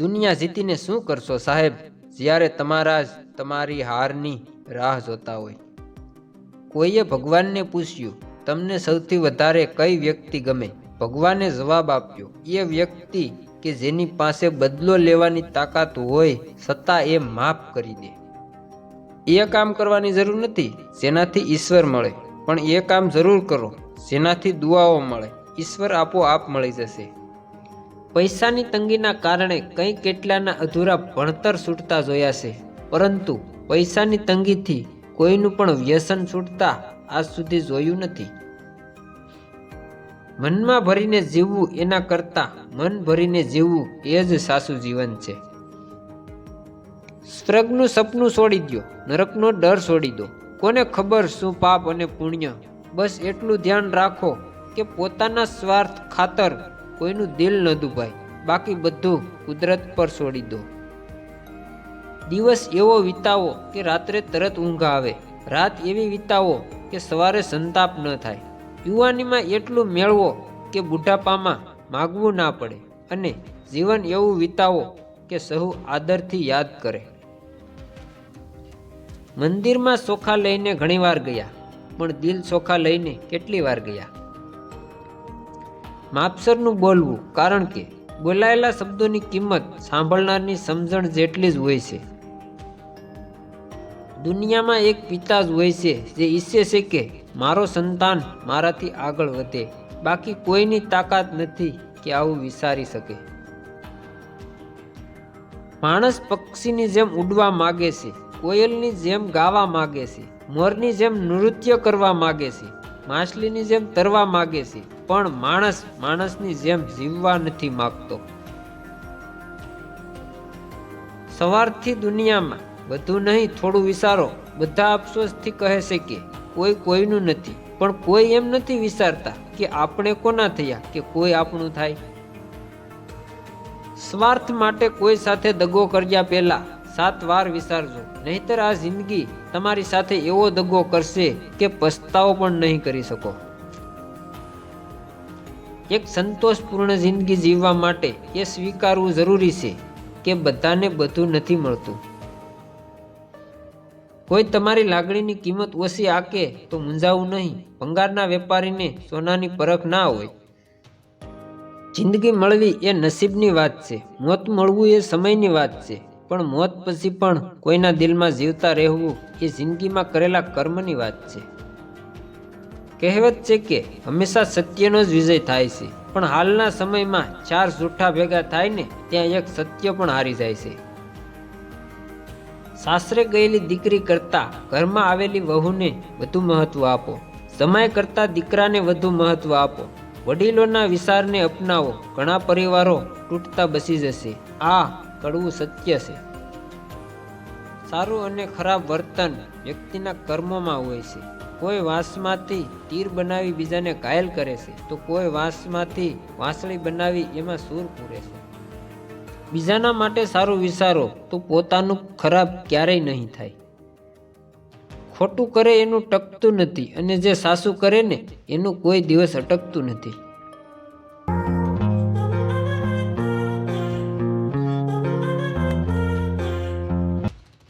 દુનિયા જીતીને શું કરશો સાહેબ? જ્યારે તમારા જ તમારી હારની રાહ જોતા હોય. કોઈએ ભગવાનને પૂછ્યું, તમને સૌથી વધારે કઈ વ્યક્તિ ગમે? ભગવાને જવાબ આપ્યો, એ વ્યક્તિ કે જેની પાસે બદલો લેવાની તાકાત હોય છતાં એ માફ કરી દે. એ કામ કરવાની જરૂર નથી, જેનાથી ઈશ્વર મળે. પણ એ કામ જરૂર કરો, જેનાથી દુઆઓ મળે. ઈશ્વર આપોઆપ મળી જશે. પૈસાની તંગીના કારણે કંઈ કેટલાના અધૂરા ભણતર છૂટતા જોયા છે. પરંતુ પૈસાની તંગીથી કોઈનું પણ વ્યસન છૂટતા આજ સુધી જોયું નથી. મનમાં ભરીને જીવવું એના કરતાં મન ભરીને જીવવું એ જ સાસુ જીવન છે. સ્વર્ગનું સપનું છોડી દો નરકનો ડર છોડી દો. કોને ખબર શું પાપ અને પુણ્ય? બસ એટલું ધ્યાન રાખો કે પોતાના સ્વાર્થ ખાતર કોઈનું દિલ ન દુભાય. બાકી બધું કુદરત પર છોડી દો. દિવસ એવો વિતાવો કે રાત્રે તરત ઊંઘ આવે. રાત એવી વિતાવો કે સવારે સંતાપ ન થાય. યુવાનીમાં એટલું મેળવો કે બુઢાપામાં માગવું ના પડે અને જીવન એવું વિતાવો કે સહુ આદરથી યાદ કરે. મંદિરમાં ચોખા લઈને ઘણીવાર ગયા, પણ દિલ ચોખા લઈને કેટલી વાર ગયા? માપસરનું બોલવું, કારણ કે બોલાયેલા શબ્દોની કિંમત સાંભળનારની સમજણ જેટલી જ હોય છે. દુનિયામાં એક પિતા જ હોય છે જે ઈચ્છે છે કે મારો સંતાન મારાથી આગળ વધે, બાકી કોઈની તાકાત નથી કે આવું વિચારી શકે. માણસ પક્ષીની જેમ ઉડવા માગે છે, કોયલની જેમ ગાવા માગે છે, મોરની જેમ નૃત્ય કરવા માગે છે, માછલીની જેમ તરવા માગે છે પણ માણસ માણસની જેમ જીવવા નથી માગતો. સવારથી દુનિયામાં બધું નહીં, થોડું વિચારો. બધા અફસોસથી કહે છે કે કોઈ કોઈનું નથી, પણ કોઈ એમ નથી વિચારતા કે આપણે કોના થયા, કે કોઈ આપણું થાય. સ્વાર્થ માટે કોઈ સાથે દગો કર્યા પહેલા સાત વાર વિચારજો. નહીતર આ જિંદગી તમારી સાથે એવો દગો કરશે કે પસ્તાવો પણ નહીં કરી શકો. એક સંતોષપૂર્ણ જિંદગી જીવવા માટે એ સ્વીકારવું જરૂરી છે કે બધાને બધું નથી મળતું. કોઈ તમારી લાગણીની કિંમત ઓછી આકે તો મૂંઝાવું નહીં. ભંગારના વેપારીને સોનાની પરખ ના હોય. જિંદગી મળવી એ નસીબની વાત છે. મોત મળવું એ સમયની વાત છે. પણ મોત પછી પણ કોઈના દિલમાં જીવતા રહેવું એ જિંદગીમાં કરેલા કર્મની વાત છે. કહેવત છે કે હંમેશા સત્યનો જ વિજય થાય છે. પણ હાલના સમયમાં ચાર જૂઠા ભેગા થાય ને ત્યાં એક સત્ય પણ હારી જાય છે. સાસરે ગયેલી દીકરી કરતા ઘરમાં આવેલી વહુને વધુ મહત્વ આપો. સમય કરતા દીકરાને વધુ મહત્વ આપો. વડીલોના વિચારને અપનાવો. ઘણા પરિવારો તૂટતા બસી જશે. આ કડવું સત્ય છે. સારું અને ખરાબ વર્તન વ્યક્તિના કર્મોમાં હોય છે. કોઈ વાંસમાંથી તીર બનાવી બીજાને ઘાયલ કરે છે, તો કોઈ વાંસમાંથી વાંસળી બનાવી એમાં સૂર પૂરે છે. બીજાના માટે સારું વિચારો, તો પોતાનું ખરાબ ક્યારેય નહીં થાય. ખોટું કરે એનું ટકતું નથી અને જે સાસુ કરે ને, એનું કોઈ દિવસ અટકતું નથી.